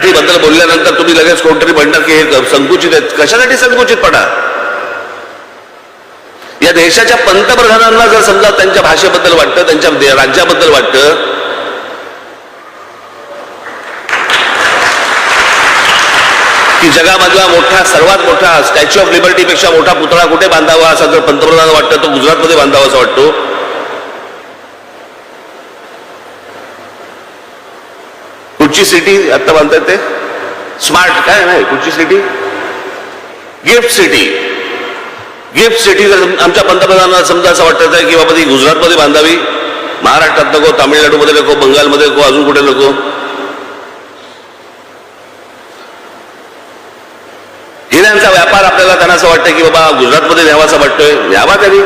बद्दल बोलल्यानंतर तुम्ही लगेच कोणतरी म्हणणार की हे संकुचित आहेत. कशासाठी संकुचितपणा या देशाच्या पंतप्रधानांना जर समजा त्यांच्या भाषेबद्दल वाटतं त्यांच्या राज्याबद्दल वाटतं की जगामधला मोठा सर्वात मोठा स्टॅच्यू ऑफ लिबर्टीपेक्षा मोठा पुतळा कुठे बांधावा असा जर पंतप्रधान वाटतं तो गुजरातमध्ये बांधावा असं वाटतो. कुठची सिटी आता म्हणतात ते. स्मार्ट काय नाही कुठची city? Gift city gift city जर आमच्या पंतप्रधानांना समजा असं वाटत आहे की बाबा ती गुजरातमध्ये बांधावी महाराष्ट्रात नको तामिळनाडूमध्ये नको बंगालमध्ये नको अजून कुठे नको. हिऱ्यांचा व्यापार आपल्याला त्यांना असं वाटतं की बाबा गुजरातमध्ये न्यावा असं वाटतोय. न्यावा त्यांनी.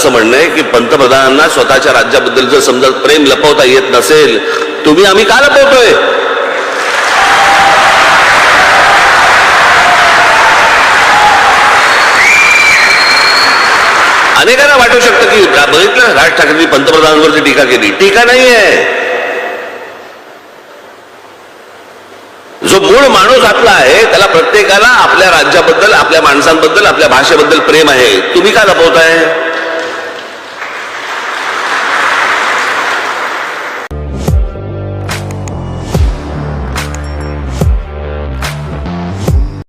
असं म्हणणं आहे की पंतप्रधानांना स्वतःच्या राज्याबद्दल जर समजा प्रेम लपवता येत नसेल तुम्ही आम्ही का लपवतोय? अनेकांना वाटू शकतं की बघितलं राज ठाकरेंनी पंतप्रधानांवरती टीका केली. टीका नाही आहे जो मूळ माणूस आपला आहे त्याला प्रत्येकाला आपल्या राज्याबद्दल आपल्या माणसांबद्दल आपल्या भाषेबद्दल प्रेम आहे. तुम्ही का लपवताय?